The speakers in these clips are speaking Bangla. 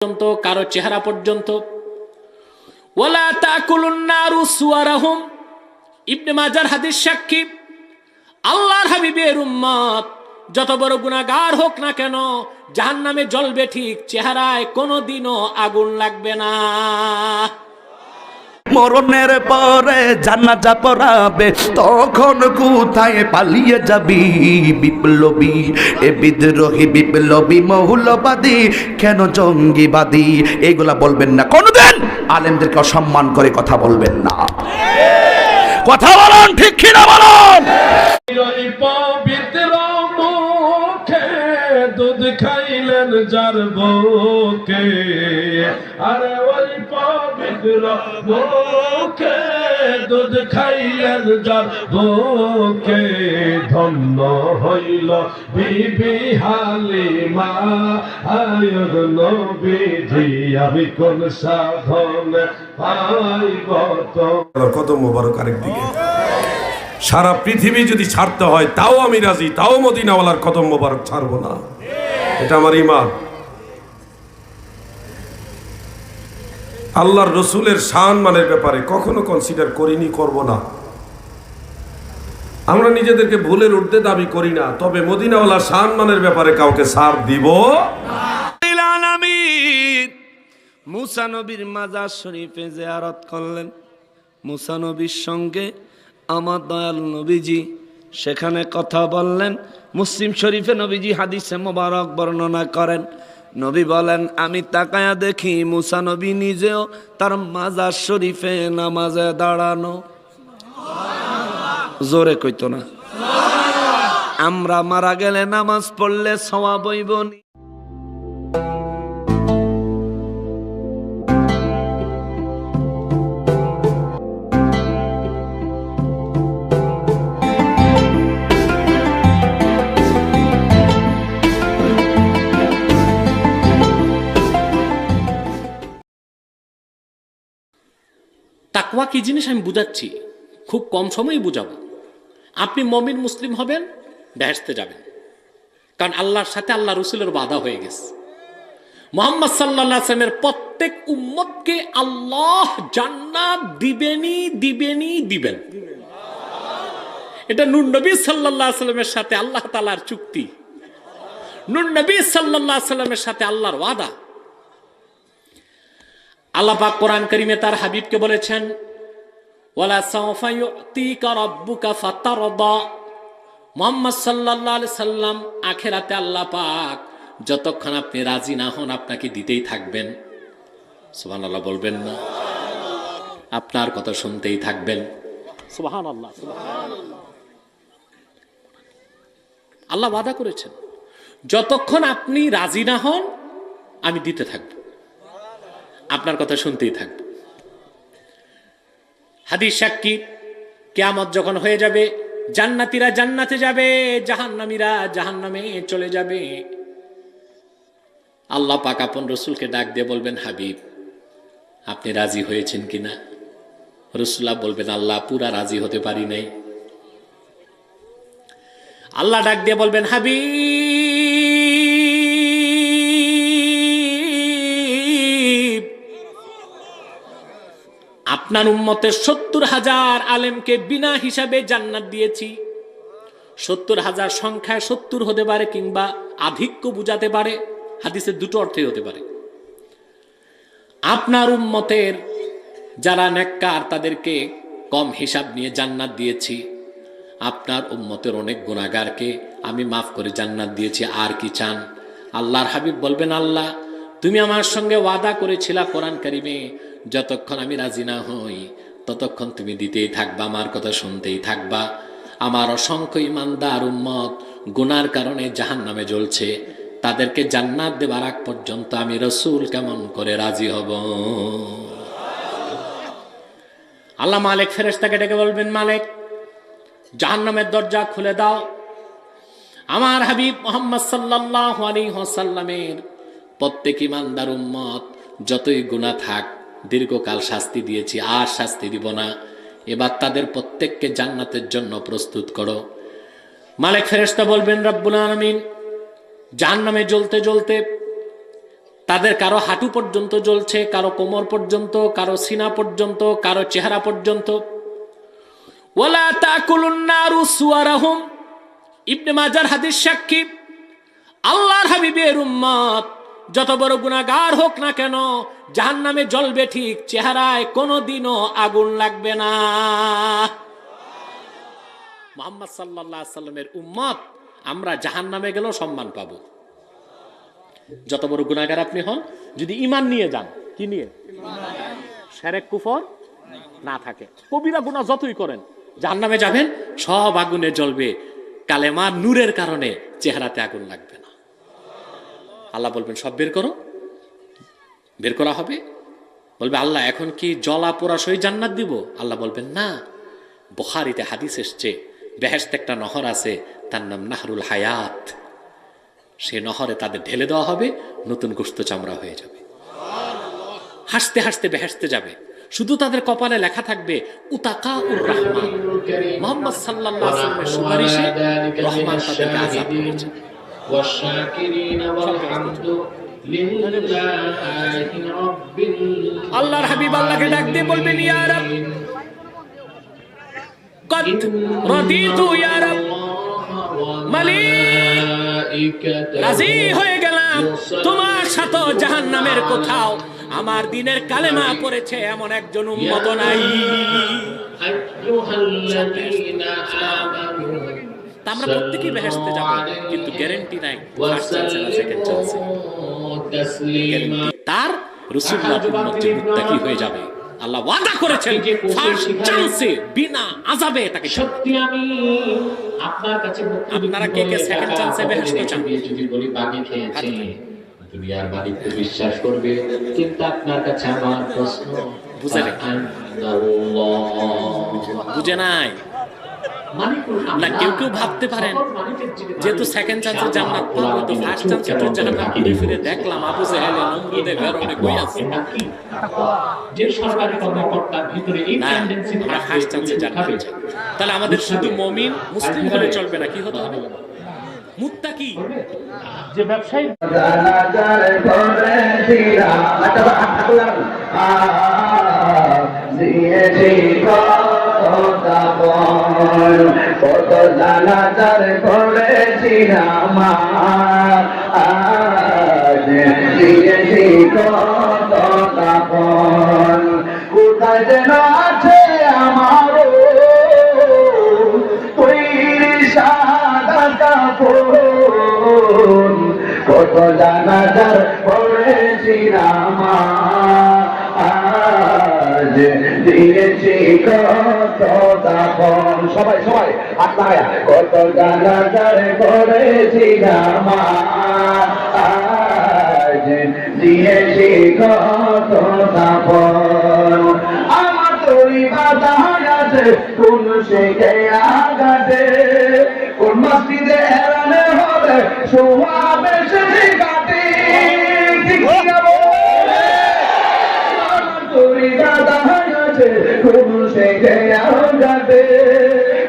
পর্যন্ত, কারও চেহারা পর্যন্ত। ওলা তাকুলুন্নারু সুয়ারাহুম। ইবনে মাজার হাদিস সাক্ষী, আল্লাহর হাবিবের উম্মত, যত বড় গুণাগার হোক না কেন, জাহান্নামে জ্বলবে ঠিক, চেহারায় কোনোদিনও আগুন লাগবে না। মরণের পরে জানাজা পড়াবে, তখন কোথায় পালিয়ে যাবি বিপ্লবী? এ বিদ্রোহী বিপ্লবী মহুলবাদী কেন জঙ্গিবাদী? এগুলা বলবেন না। কোনদিন আলেমদেরকে অসম্মান করে কথা বলবেন না। কথা বলুন, ঠিক কিনা বলুন? দুধ খাইলেন যার বুকে। আরে ওই পবিত্র মুখে দুধ খাইলেন যার বুকে ধন্য হইল বিবি হালিমা, আয়ুর নবীজি, আমি কোন সাধন পাইব কত মোবারক আরেকদিকে। সারা পৃথিবী যদি ছাড়তে হয়, তাও আমি রাজি, তাও মদিনাওয়ালার কদম মোবারক ছাড়বো না। এটা আমার ইমান আল্লাহর রসুলের শান মানের ব্যাপারে কখনো কনসিডার করিনি, করব না। আমরা নিজেদেরকে ভুলের ঊর্ধ্বে দাবি করি না, তবে মদিনাওয়ালা শান মানের ব্যাপারে কাউকে সার দিব মুসা নবীর মাজার শরীফে জিয়ারত করলেন। মুসা নবীর সঙ্গে আমার দয়াল নবীজি সেখানে কথা বললেন। মুসলিম শরীফে নবীজি হাদিসে মোবারক বর্ণনা করেন। নবী বলেন, আমি তাকায়া দেখি মুসা নবী নিজেও তার মাজার শরীফে নামাজে দাঁড়ানো। জোরে কইতো না। আমরা মারা গেলে নামাজ পড়লে সওয়াব হইব তাকওয়া কি জিনিস আমি বুঝাচ্ছি? খুব কম সময়ই বুঝাবো। আপনি মমিন মুসলিম হবেন বেহেস্তে যাবেন। কারণ আল্লাহর সাথে আল্লাহ রসুলের বাধা হয়ে গেছে। মোহাম্মদ আসলামের প্রত্যেক উম্মতকে আল্লাহ জান্নাত দিবেনই দিবেনই দিবেন। এটা নুর নবী সাল্লামের সাথে আল্লাহ তালার চুক্তি। নুর নবী সাল্লাহ সাল্লামের সাথে আল্লাহর ওয়াদা। আল্লাহ পাক কোরআন করিমে তার হাবিবকে বলেছেন ওয়ালা রাব্বুকা ফাতারদা। মুহাম্মদ সাল্লাল্লাহু আলাইহি সাল্লাম আখেরাতে আল্লাহ পাক যতক্ষণ আপনি রাজি না হন আপনাকে দিতেই থাকবেন। সুবহানাল্লাহ বলবেন না। আপনার কথা শুনতেই থাকবেন। সুবহানাল্লাহ সুবহানাল্লাহ। আল্লাহ ওয়াদা করেছেন যতক্ষণ আপনি রাজি না হন আমি দিতে থাকব। আপনার কথা শুনতেই থাকব হাদিস সাক্ষী, কেয়ামত যখন হয়ে যাবে, জান্নাতিরা জান্নাতে যাবে, জাহান্নামীরা জাহান্নামে চলে যাবে। আল্লাহ পাক আপন রসুলকে ডাক দিয়ে বলবেন, হাবিব, আপনি রাজি হয়েছেন কিনা? রসুল্লাহ বলবেন, আল্লাহ পুরা রাজি হতে পারি নাই। আল্লাহ ডাক দিয়ে বলবেন, হাবিব আপনার উম্মতের সত্তর হাজার আলেমকে বিনা হিসাবে জান্নাত দিয়েছি। সত্তর হাজার সংখ্যায় সত্তর হতে পারে কিংবা আধিক্য বুঝাতে পারে, হাদিসের দুটো অর্থই হতে পারে। আপনার উম্মতের যারা নেককার, তাদেরকে কম হিসাব নিয়ে জান্নাত দিয়েছি। আপনার উম্মতের অনেক গুণাগারকে আমি মাফ করে জান্নাত দিয়েছি, আর কি চান? আল্লাহর হাবিব বলবেন, আল্লাহ তুমি আমার সঙ্গে ওয়াদা করেছিলা কোরআন কারিমে, যতক্ষণ আমি রাজি না হই, ততক্ষণ তুমি দিতেই থাকবা, আমার কথা শুনতেই থাকবা। আমার অসংখ্য ইমানদার উম্মত গুনার কারণে জাহান নামে জ্বলছে। তাদেরকে জান্নাত দেবার আগ পর্যন্ত আমি রসুল কেমন করে রাজি হব? আল্লাহ মালিক ফেরেশতাকে ডেকে বলবেন, মালিক, জাহান্নামের দরজা খুলে দাও। আমার হাবিব মোহাম্মদ সাল্লাল্লাহু আলাইহি ওয়াসাল্লামের প্রত্যেক ইমানদার উম্মত যতই গুনাহ থাক, দীর্ঘকাল শাস্তি দিয়েছি, আর শাস্তি দিব না। এবার তাদের প্রত্যেককে জান্নাতের জন্য প্রস্তুত করো। মালিক ফেরেশতা বলবেন, রব্বুল আলামিন, জাহান্নামে জ্বলতে জ্বলতে তাদের কারও হাঁটু পর্যন্ত জ্বলছে, কারও কোমর পর্যন্ত, কারও সিনা পর্যন্ত, কারও চেহারা পর্যন্ত। সুয়ারাহুম। ইবনে মাজার হাদিস সাক্ষী, আল্লাহর হাবিবের উম্মত যত বড় গুনাহগার হোক না কেন, জাহান্নামে জ্বলবে ঠিক, চেহারায় কোনোদিনও আগুন লাগবে না। মোহাম্মদ আলাইহি সাল্লামের উম্মত, আমরা জাহান্নামে গেলেও সম্মান পাব। যত বড় গুনাহগার আপনি হন, যদি ইমান নিয়ে যান, কি নিয়ে? সেরেক, কুফর? না থাকে। কবিরা গুনাহ যতই করেন, জাহান্নামে যাবেন, সব আগুনে জ্বলবে। কালেমা নূরের কারণে চেহারাতে আগুন লাগবে। আল্লাহ বলবেন, সব বের করো। বের করা হবে? বলবে, আল্লাহ, এখন কি জলা পোড়া সই জান্নাত দিব? আল্লাহ বলবেন, না। বখারিতে হাদিস এসছে বেহেস্ত একটা নহর আছে, তার নাম নাহরুল হায়াত। সে নহরে তাদের ঢেলে দেওয়া হবে, নতুন গোস্ত চামড়া হয়ে যাবে। হাসতে হাসতে বেহেসতে যাবে। শুধু তাদের কপালে লেখা থাকবে উতাকা উর রহমান। মোহাম্মদ ওয়াসাল্লামের সুপারিশে রহমান তাদেরকে আযাব করেছেন والشاكرين والحمد لله رب আল্লাহর হাবিব আল্লাহকে ডাক দিয়ে বলবেন ইয়া রব কদ রাদিতু ইয়া রব মালিক রাজি হয়ে গেলাম তোমার সাথে জাহান্নামের কোথাও আমার দিনের কালেমা পড়েছে এমন একজন উম্মত নাই أيها الذين آمنوا তা আমরা প্রত্যেকেই বেহেসতে যাব কিন্তু গ্যারেন্টি নাই তার রসুল্লাহ হয়ে যাবে। আল্লাহ ওয়াদা করেছেন ফার্স্ট চান্সে বিনা আযাবে তাকে সত্যি আমি আপনার কাছে আপনারা কে কে সেকেন্ড চান্সে বেহেশতে চান? যদি বলি বাকি খেয়েছি দুনিয়ার মালিক তো বিশ্বাস করবে কিন্তু আপনার কাছে আমার প্রশ্ন বুঝে নাই বুঝে নাই না কেউ কেউ ভাবতে পারেন যেহেতু সেকেন্ড চান্সে জান্নাত পাবো তো ফার্স্ট চান্সে তো ঘুরে ফিরে দেখলাম আবু জাহেলে ফেরনে কই আছে? যে সরকারি ভিতরে এই আমরা ফার্স্ট চান্সে জান্নাত। তাহলে আমাদের শুধু মুমিন মুসলিম হলে চলবে না কি হতে হবে মুত্তাকি যে ব্যবসায়ী দিয়েছি কত জানাজার করেছিলাম আজ দিয়েছি কত দাপন কোথায় যেন আছে আমারও তৈরি সাদা কাপড়। কত জানাজার পড়েছিলাম আজ দিয়েছি কত দাপন সবাই সবাই আত্মায় কত জানাজার পড়েছিলাম আজ দিয়েছি কত দাপন আমার তরি আছে, কোন সে আগাতে কোন মসজিদে হেরানে হবে শোয়াবে সে কাটে ঠিক না আছে, কোন সে আগাতে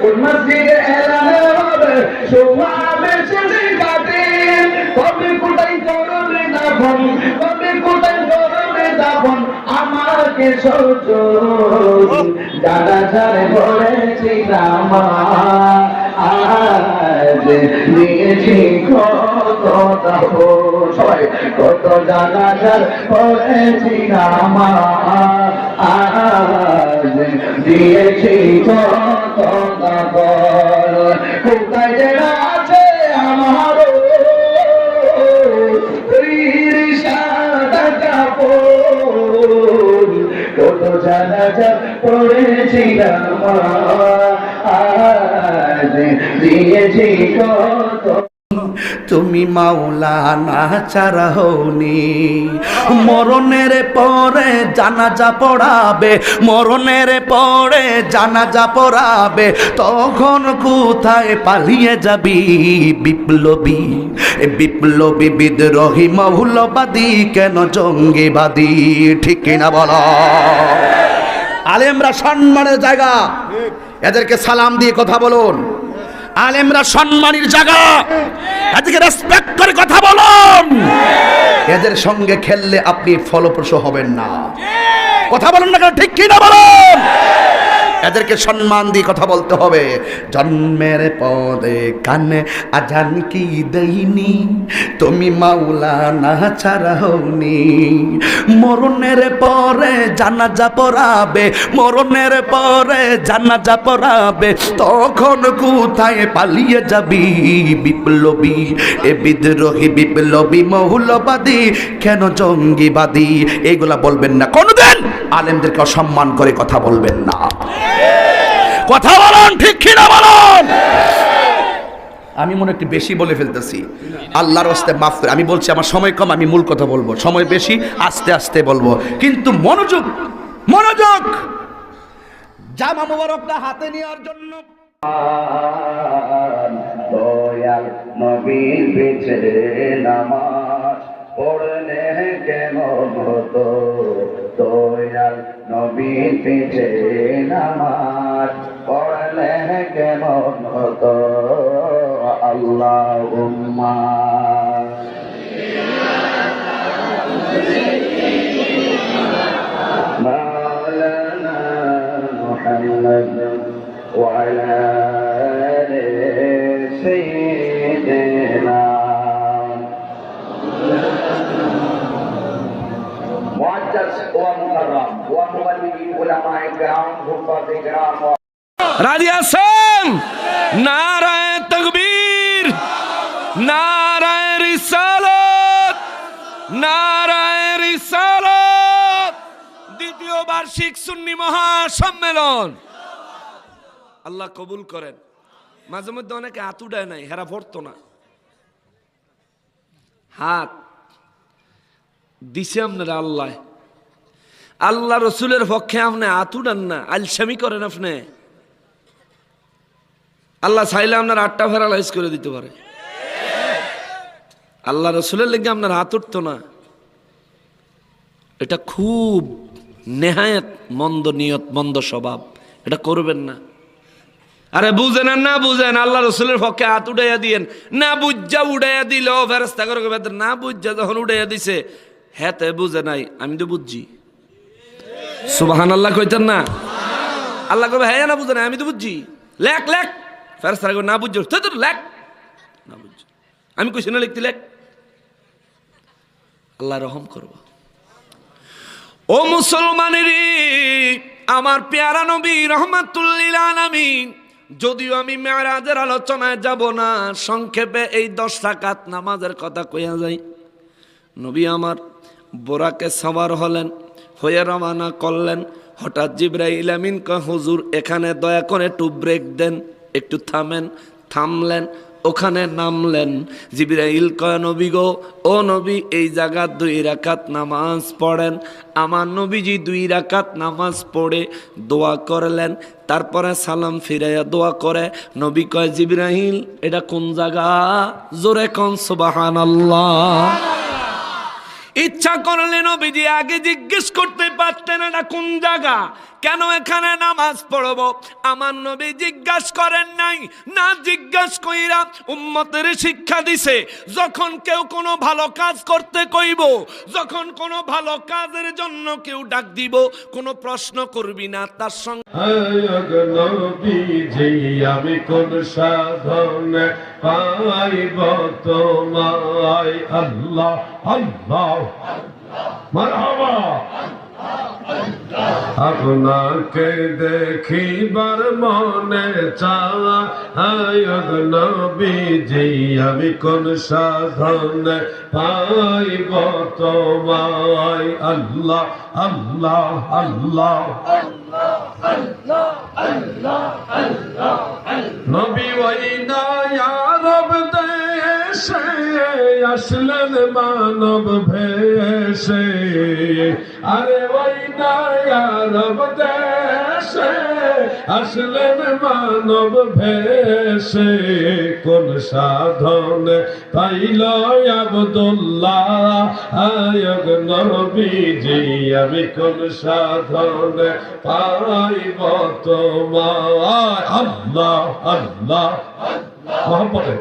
কোন মসজিদে হেরানে হবে শোয়াবে সে কাটে। কবে কোটাই করবে দাফন, কবে কোটাই করবে দাফন, আমাকে সহ্য দাদা ছাড়ে বলেছিলাম আজ নিয়েছি কত সবাই কত দাদা ছাড় বলেছিলাম আজ দিয়েছি কত দাফন কোথায় যে আছে আমারও কত জানাজা পড়েছিলাম আজ দিয়েছি কত তুমি মাওলানা চারা হওনি। মরণের পরে জানাজা পড়াবে, মরণের পরে জানাজা পড়াবে। তখন কোথায় পালিয়ে যাবি বিপ্লবী? বিপ্লবী বিদ্রোহী মৌলবাদী কেন জঙ্গিবাদী? ঠিক কিনা বলো? আলেমরা সম্মানের জায়গা। এদেরকে সালাম দিয়ে কথা বলুন। আলেমরা সম্মানের জায়গা। এদিকে রেসপেক্ট করে কথা বলুন। এদের সঙ্গে খেললে আপনি ফলপ্রসূ হবেন না। কথা বলুন না কেন, ঠিক কিনা বলুন। এদেরকে সম্মান দিয়ে কথা বলতে হবে। জন্মের পদে কানে আজান কি দেইনি? তুমি মাওলানা ছাড়া হওনি। মরণের পরে জানাজা পড়াবে, মরণের পরে জানাজা পড়াবে। তখন কোথায় পালিয়ে যাবি বিপ্লবী? এ বিদ্রোহী বিপ্লবী মহুলবাদী কেন জঙ্গিবাদী? এগুলা বলবেন না। কোনদিন আলেমদেরকে অসম্মান করে কথা বলবেন না। কথা বলুন ঠিক কিনা বলুন? আমি মনে একটু বেশি বলে ফেলতেছি। আল্লাহর হস্তে মাফ করে আমি বলছি আমার সময় কম আমি মূল কথা বলব। সময় বেশি আস্তে আস্তে বলব। কিন্তু মনোযোগ মনোযোগ! জামা মোবারকটা হাতে নেওয়ার জন্য। দয়াল নবীর পিছে নামাজ পড়লে কেমন হতো? দয়াল নবীর পিছে নামাজ পড়লে কেমন হতো আল্লাহ উম্মা مولانا محمد وعلى آل سيدنا معزز ومكرم ومولي علماء الكرام حفاظ الكرام রাজি আছেন? নারায় তকবীর নারায় রিসালত নারায় রিসালত। দ্বিতীয় বার্ষিক সুন্নি মহাসম্মেলন। আল্লাহ কবুল করেন। মাঝে মধ্যে অনেকে হাত নাই, হেরা পড়তো না। হাত দিছে আপনারা আল্লাহ। আল্লাহ রসুলের পক্ষে আপনি হাত উঠান না, আলসামি করেন আপনি। আল্লাহ চাইলে আপনার আটটা ফেরালাইজ করে দিতে পারে। আল্লাহ রসুলের লেগে আপনার হাত উঠতো না। এটা খুব নেহায়ত মন্দ নিয়ত, মন্দ স্বভাব। এটা করবেন না। আরে বুঝেন না বুঝেন, আল্লাহ রসুলের পক্ষে হাত উঠাইয়া দিয়েন। না বুঝা উড়াইয়া দিল ফেরস্তা করে না বুঝা যখন উড়াইয়া দিছে হ্যাঁ বুঝে নাই, আমি তো বুঝছি। সুবাহান আল্লাহ কইতেন না। আল্লাহ কবে হ্যাঁ না বুঝে নাই, আমি তো বুঝছি। লেখ লেখ। ফেরস্তা করে না বুঝছ? তো তোর লেখ। না বুঝছ। আমি কইছি না লিখতে লেখ? আল্লাহ রহম করব। ও মুসলমানেরই, আমার পেয়ারা নবী রহমাতুল্লিল আলামিন, যদিও আমি মেয়ারাজের আলোচনায় যাব না, সংক্ষেপে এই দশ রাকাত নামাজের কথা কইয়া যাই। নবী আমার বোরাকে সবার হলেন, হয়ে রওনা করলেন। হঠাৎ জিব্রাইল কয় হুজুর এখানে দয়া করে একটু ব্রেক দেন। একটু থামেন, থামলেন, ওখানে নামলেন। জিব্রাইল কয়, নবী গো, ও নবী, এই জায়গা দুই রাকাত নামাজ পড়েন। আমার নবীজি দুই রাকাত নামাজ পড়ে দোয়া করলেন, তারপরে সালাম ফিরাইয়া দোয়া করে। নবী কয় জিব্রাহিল এটা কোন জায়গা জোরে কন, সুবহানাল্লাহ। ইচ্ছা করলে নবীজি আগে জিজ্ঞেস করতে পারতেন, এটা কোন জায়গা? কেন এখানে নামাজ পড়ব? আমার নবী জিজ্ঞাসা করেন নাই। না জিজ্ঞাসা কইরা উম্মতের শিক্ষা দিছে, যখন কেউ কোনো ভালো কাজ করতে কইব, যখন কোনো ভালো কাজের জন্য কেউ ডাক দিব, কোনো প্রশ্ন করবি না। তার সঙ্গে আমি পাইব তোমায় আল্লাহ আল্লাহ, মারহাবা। আপনাকে দেখিবার মনে চায়গ নবীজি আমি কোন সাধনে পাইব তোমায় আল্লাহ আল্লাহ আল্লাহ। নবী ওইনা রব দেশে আসলেন মানব ভেসে আরে ওইনা রব দেশে আসলেন মানব ভেসে কোন সাধন পাইল আবদুল্লাহ? আয়গ নবীজি, আমি কোন সাধন পাইব তোমায়? আল্লাহ আল্লাহ মোহাম্মদে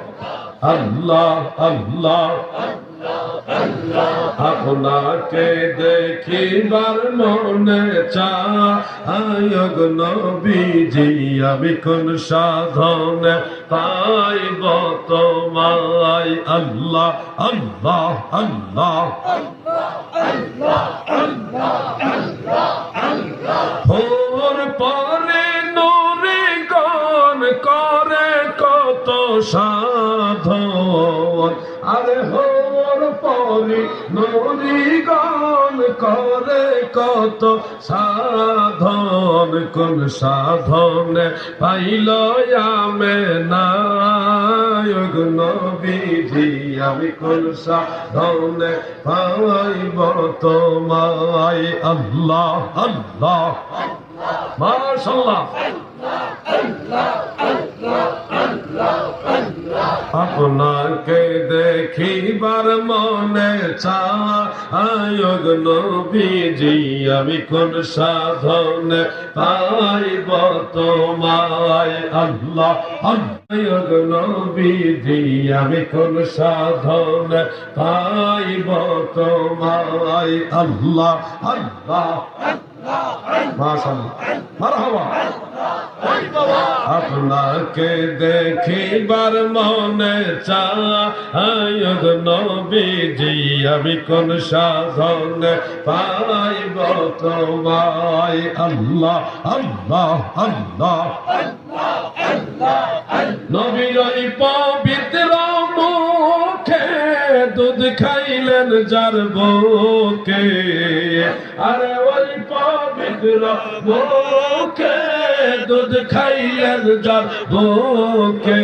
আল্লাহ আল্লাহ আপনাকে দেখিবার মনে চায়গ নবীজি আমি কোন সাধনে পাইব তোমায়। আল্লাহ আল্লাহ আল্লাহ, ভোর পরে নরে গন করে কত সাধন আরে হোর পরে নরি গন করে কত সাধন, কোন সাধন পাইল আমে নায়ক নবীজি, আমি কোন সাধন পাইব তোমায়? আল্লাহ আল্লাহ মাশাল্লাহ আপনাকে দেখিবার মনে চায়গ নবীজি, আমি কোন সাধন পাইব তোমায় আল্লাহ আল্লাহ নবীজি, আমি কোন সাধন পাইব তোমায় আল্লাহ আল্লাহ আপনাকে দেখিবার মনে চায়গ নবীজি, আমি কোন সাধন পাইব তোমায়। আল্লাহ আল্লাহ আল্লাহ। নবীর পবিত্র মুখে দুধ খাইলেন যার বুকে। আরে পবিত্র মুখে দুধ খাইলেন যার বুকে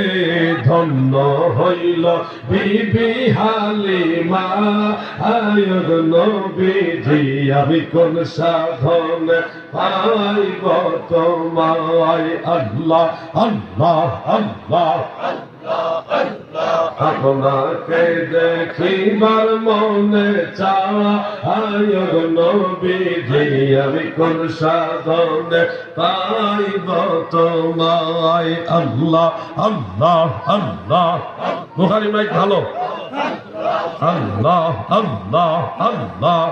ধন্য হইল বিবি হালিমা। আয়গ নবীজি, আমি কোন সাধন পাইব তোমায়? আল্লাহ আল্লাহ আল্লাহ। আপনাকে দেখিবার মনে চায়গ নবীজি, আমি কোন সাধন পাইব তোমায়? আল্লাহ আল্লাহ আল্লাহ। বুখারি মাইক ভালো। আল্লাহ আল্লাহ আল্লাহ।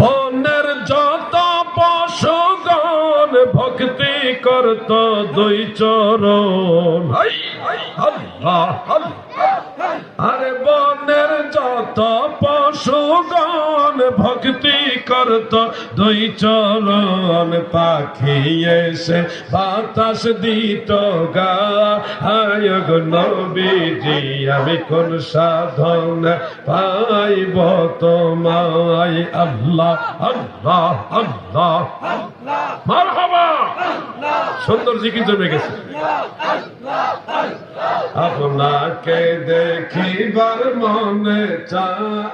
বনের যত পশুগণ ভক্তি করত দুই চরণ। আরে বনের যত পশুগণ ভক্তি করত, দুই চরণ পাখি এসে বাতাস দিত গা। আয়গ নবীজি, আমি কোন সাধন পাইব তোমায়? আল্লাহ আল্লাহ আল্লাহ। মারহাবা! সুন্দর জিকির জমে গেছে। আপনাকে দেখিবার মনে চায়